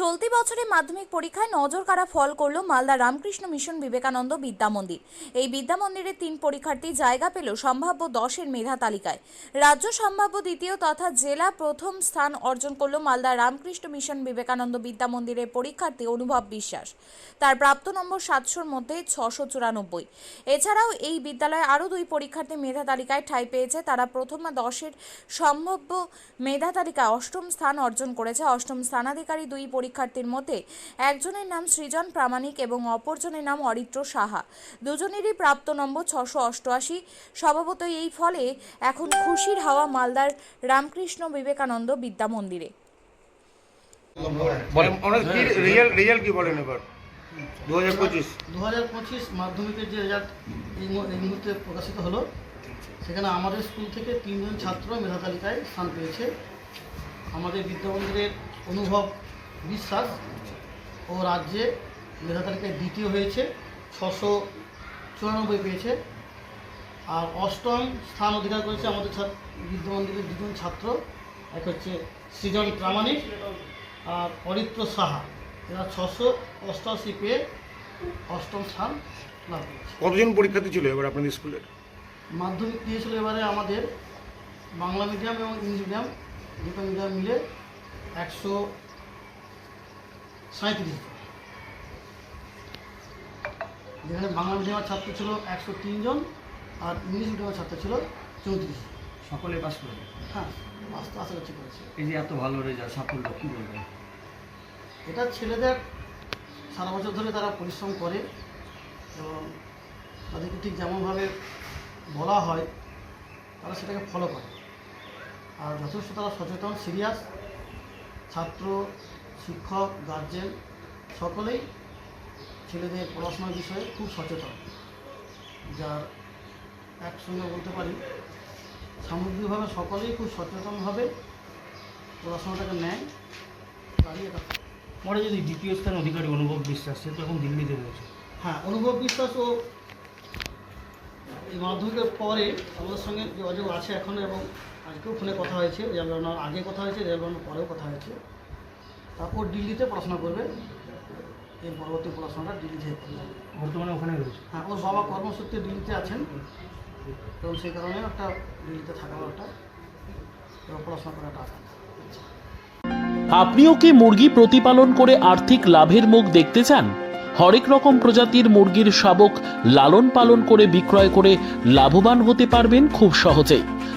চলতি বছরে মাধ্যমিক পরীক্ষায় নজর কাড়া ফল করল মালদা রামকৃষ্ণ মিশন বিবেকানন্দ বিদ্যা মন্দির। এই বিদ্যা মন্দিরের তিন পরীক্ষার্থী জায়গা পেল সম্ভাব্য দশের মেধা তালিকায়। রাজ্য সম্ভাব্য দ্বিতীয় তথা জেলা প্রথম স্থান অর্জন করল মালদা রামকৃষ্ণ মিশন বিবেকানন্দ বিদ্যা মন্দিরের পরীক্ষার্থী অনুভব বিশ্বাস। তার প্রাপ্ত নম্বর সাতশোর মধ্যে ছশো চুরানব্বই। এছাড়াও এই বিদ্যালয়ে আরও দুই পরীক্ষার্থী মেধা তালিকায় ঠাঁই পেয়েছে। তারা প্রথম দশের সম্ভাব্য মেধা তালিকায় অষ্টম স্থান অর্জন করেছে। অষ্টম স্থানাধিকারী দুই পরীক্ষার্থীর মধ্যে একজনের নাম সৃজন প্রামাণিক এবং অপরজনের নাম অরিত্র সাহা। দুজনেরই প্রাপ্ত নম্বর ছশো অষ্টআশি। স্বভাবতই এই ফলে এখন খুশির হাওয়া মালদার রামকৃষ্ণ বিবেকানন্দ বিদ্যা মন্দিরে। বলেন কি রিয়েল রিয়েল কি বলেন এবার? দু হাজার পঁচিশ। দু হাজার পঁচিশ মাধ্যমিকের যে রেজাল্ট এই মুহূর্তে প্রকাশিত হলো সেখানে আমাদের স্কুল থেকে তিনজন ছাত্র মেধা তালিকায় স্থান পেয়েছে। আমাদের বিদ্যামন্দিরের অনুভব বিশ্বাস ও রাজ্যে মেধা তালিকায় দ্বিতীয় হয়েছে ছশো চুরানব্বই পেয়েছে। আর অষ্টম স্থান অধিকার করেছে আমাদের ছাত্র বিদ্যামন্দিরের দুজন ছাত্র এক হচ্ছে সৃজন প্রামাণিক আর অরিত্র সাহা। এরা ছশো অষ্টআশি পেয়ে অষ্টম স্থান লাভ করেছে। কতজন পরীক্ষার্থী ছিল এবার আপনাদের স্কুলের? মাধ্যমিক দিয়েছিল এবারে আমাদের বাংলা মিডিয়াম এবং ইংলিশ মিডিয়াম দুটো মিডিয়াম মিলে একশো সাঁত্রিশ যেখানে বাংলা মিডিয়ামের ছাত্র ছিল একশো জন আর ইংলিশ মিডিয়ামের ছাত্র ছিল চৌত্রিশ। সকলে পাস করবে হ্যাঁ আস্তে আশা করছি করেছে। এই যে এত ভালো রেজাল্ট সাফল্য কী বলবেন? এটা ছেলেদের সারা বছর ধরে তারা পরিশ্রম করে এবং তাদেরকে ঠিক যেমনভাবে বলা হয় তারা সেটাকে ফলো করে। আর যথেষ্ট তারা সচেতন সিরিয়াস ছাত্র শিক্ষক গার্জেন সকলেই ছেলেদের পড়াশোনার বিষয়ে খুব সচেতন যার একসঙ্গে বলতে পারি সামগ্রিকভাবে সকলেই খুব সচেতনভাবে পড়াশোনাটাকে নেয় তারই এটা পরে যদি দ্বিতীয় স্থান অধিকারী অনুভব বিশ্বাস সে তো এখন দিল্লিতে রয়েছে। হ্যাঁ অনুভব বিশ্বাস ও এই মাধ্যমিকের পরে আমাদের সঙ্গে যোগাযোগ আছে এখন এবং আজকেও ফোনে কথা হয়েছে রেজাল্ট আগে কথা হয়েছে রেজাল্ট পরেও কথা হয়েছে। তারপর দিল্লিতে পড়াশোনা করবে। এর পরবর্তী পড়াশোনাটা দিল্লিতে বর্তমানে ওখানে রয়েছে? হ্যাঁ ওর বাবা কর্মসূত্রে দিল্লিতে আছেন। এবং সেই কারণে একটা দিল্লিতে থাকার একটা পড়াশোনা করার একটা আকাঙ্ক্ষা আপনিও কি মুরগি প্রতিপালন করে আর্থিক লাভের মুখ দেখতে চান? হরেক রকম প্রজাতির মুরগির শাবক লালন পালন করে বিক্রয় করে লাভবান হতে পারবেন খুব সহজেই।